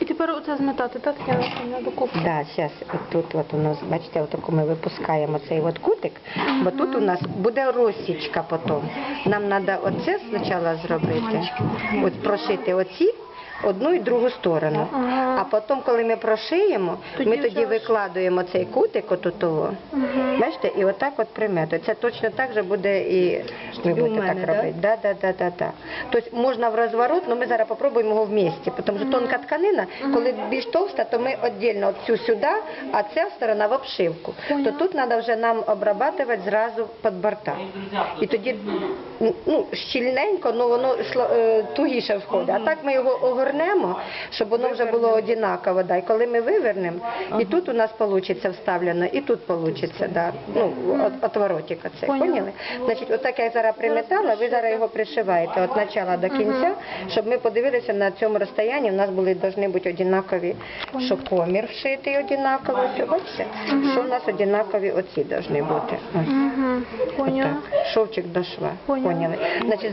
І тепер оце зметати, так? Я не. Да, зараз тут от у нас, бачите, от ми випускаємо цей от кутик, бо тут у нас буде розсічка потім. Нам треба оце спочатку зробити, от прошити оці. Одну і другу сторону. Ага. А потім, коли ми прошиємо, Тоді ми тоді викладуємо цей кутик отут того. Бачите, і отак от примету. Це точно так же буде і ви І у будете мене, так да? робити. Да, да, да, да, да. Тобто можна в розворот, але ми зараз спробуємо його вместе, тому що тонка тканина, коли більш товста, то ми віддільно цю сюди, а ця сторона в обшивку. То тут треба вже нам обрабатувати зразу під борта. І тоді ну, щільненько, ну воно е, тугіше входить. А так ми його огорнемо, щоб воно вже було однаково. Да. І коли ми вивернемо, і тут у нас вийде вставлено, і тут вийде, да. ну, от, отворотик оцей, поняли? Значить, отак я зараз приметала, ви зараз його пришиваєте від початку до кінця, щоб ми подивилися на цьому розстоянні, у нас були повинні бути однакові, щоб комір вшитий однаково, все, бачите? Що у нас однакові оці повинні бути. Ось. Поняла. Шовчик до шва. Поняли? Значить,